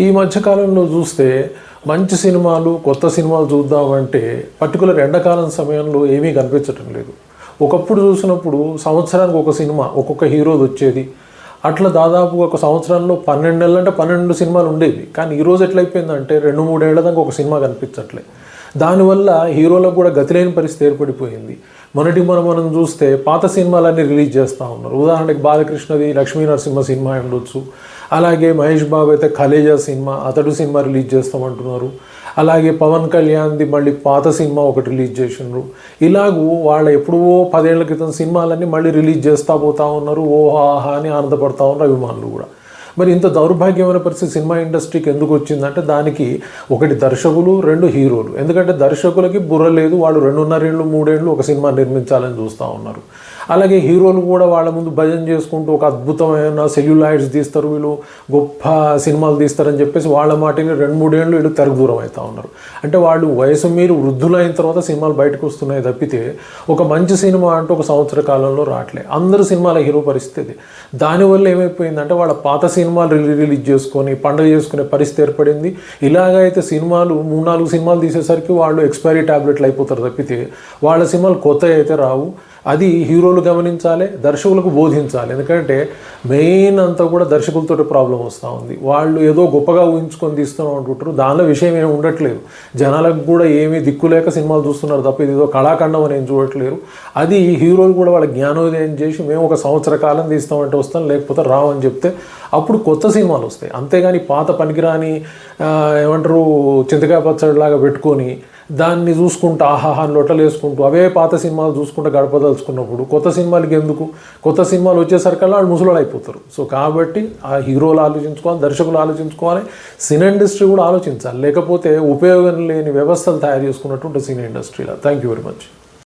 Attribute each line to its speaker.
Speaker 1: ఈ మధ్యకాలంలో చూస్తే మంచి సినిమాలు కొత్త సినిమాలు చూద్దామంటే పర్టికులర్ ఎండాకాలం సమయంలో ఏమీ కనిపించటం లేదు. ఒకప్పుడు చూసినప్పుడు సంవత్సరానికి ఒక సినిమా ఒక్కొక్క హీరోది వచ్చేది. అట్లా దాదాపు ఒక సంవత్సరంలో పన్నెండు నెలలు అంటే పన్నెండు సినిమాలు ఉండేవి. కానీ ఈరోజు ఎట్లయిపోయిందంటే రెండు మూడేళ్ళ దాకా ఒక సినిమా కనిపించట్లే. దానివల్ల హీరోలకు కూడా గతిలేని పరిస్థితి ఏర్పడిపోయింది. మొన్నటి మనం మనం చూస్తే పాత సినిమాలన్నీ రిలీజ్ చేస్తూ ఉన్నారు. ఉదాహరణకి బాలకృష్ణది లక్ష్మీ నరసింహ సినిమా ఉండొచ్చు. అలాగే మహేష్ బాబు అయితే Khaleja cinema Athadu cinema release చేస్తామంటున్నారు. అలాగే పవన్ కళ్యాణ్ది మళ్ళీ పాత సినిమా ఒకటి రిలీజ్ చేసిండ్రు. ఇలాగూ వాళ్ళు ఎప్పుడో పదేళ్ళ క్రితం సినిమాలన్నీ మళ్ళీ రిలీజ్ చేస్తూ పోతా ఉన్నారు. ఓ ఆహా అని ఆనందపడతా ఉన్నారు అభిమానులు కూడా. మరి ఇంత దౌర్భాగ్యమైన పరిస్థితి సినిమా ఇండస్ట్రీకి ఎందుకు వచ్చిందంటే దానికి ఒకటి దర్శకులు రెండు హీరోలు. ఎందుకంటే దర్శకులకి బుర్ర లేదు వాళ్ళు రెండున్నరేళ్ళు మూడేళ్ళు ఒక సినిమా నిర్మించాలని చూస్తూ ఉన్నారు. అలాగే హీరోలు కూడా వాళ్ళ ముందు భజన చేసుకుంటూ ఒక అద్భుతమైన సెల్యులాయిడ్స్ తీస్తారు వీళ్ళు గొప్ప సినిమాలు తీస్తారని చెప్పేసి వాళ్ళ మాటని రెండు మూడేళ్ళు వీళ్ళు తెరకు దూరం అవుతూ ఉన్నారు. అంటే వాళ్ళు వయసు మీరు వృద్ధులైన తర్వాత సినిమాలు బయటకు వస్తున్నాయి తప్పితే ఒక మంచి సినిమా అంటూ ఒక సంవత్సర కాలంలో రావట్లేదు అందరు సినిమాల హీరో పరిస్థితి. దానివల్ల ఏమైపోయిందంటే వాళ్ళ పాత సినిమా సినిమాలు రిలీ రిలీజ్ చేసుకొని పండుగ చేసుకునే పరిస్థితి ఏర్పడింది. ఇలాగైతే సినిమాలు మూడు నాలుగు సినిమాలు తీసేసరికి వాళ్ళు ఎక్స్పైరీ ట్యాబ్లెట్లు అయిపోతారు తప్పితే వాళ్ళ సినిమాలు కొత్త అయితే రావు. అది హీరోలు గమనించాలి దర్శకులకు బోధించాలి. ఎందుకంటే మెయిన్ అంతా కూడా దర్శకులతో ప్రాబ్లం వస్తూ ఉంది. వాళ్ళు ఏదో గొప్పగా ఊహించుకొని తీస్తున్నాం అనుకుంటారు. దానిలో విషయం ఏమి ఉండట్లేదు. జనాలకు కూడా ఏమీ దిక్కులేక సినిమాలు చూస్తున్నారు తప్ప ఇది ఏదో కళాఖండం అని ఏం చూడట్లేరు అది హీరోలు కూడా వాళ్ళ జ్ఞానోదయం చేసి మేము ఒక సంవత్సర కాలం తీస్తామంటే వస్తాం లేకపోతే రావని చెప్తే అప్పుడు కొత్త సినిమాలు వస్తాయి. అంతేగాని పాత పనికిరాని ఏమంటారు చింతకాయ పచ్చడిలాగా పెట్టుకొని దాన్ని చూసుకుంటూ ఆహాహాన్ని లొట్టలు వేసుకుంటూ అవే పాత సినిమాలు చూసుకుంటూ గడపదలుచుకున్నప్పుడు కొత్త సినిమాలకి ఎందుకు? కొత్త సినిమాలు వచ్చేసరికల్లా వాళ్ళు ముసలోళ్ళు అయిపోతారు సో కాబట్టి ఆ హీరోలు ఆలోచించుకోవాలి దర్శకులు ఆలోచించుకోవాలి సినీ ఇండస్ట్రీ కూడా ఆలోచించాలి. లేకపోతే ఉపయోగం లేని వ్యవస్థలు తయారు చేసుకున్నట్టు ఉంటుంది సినీ ఇండస్ట్రీలో. Thank you very much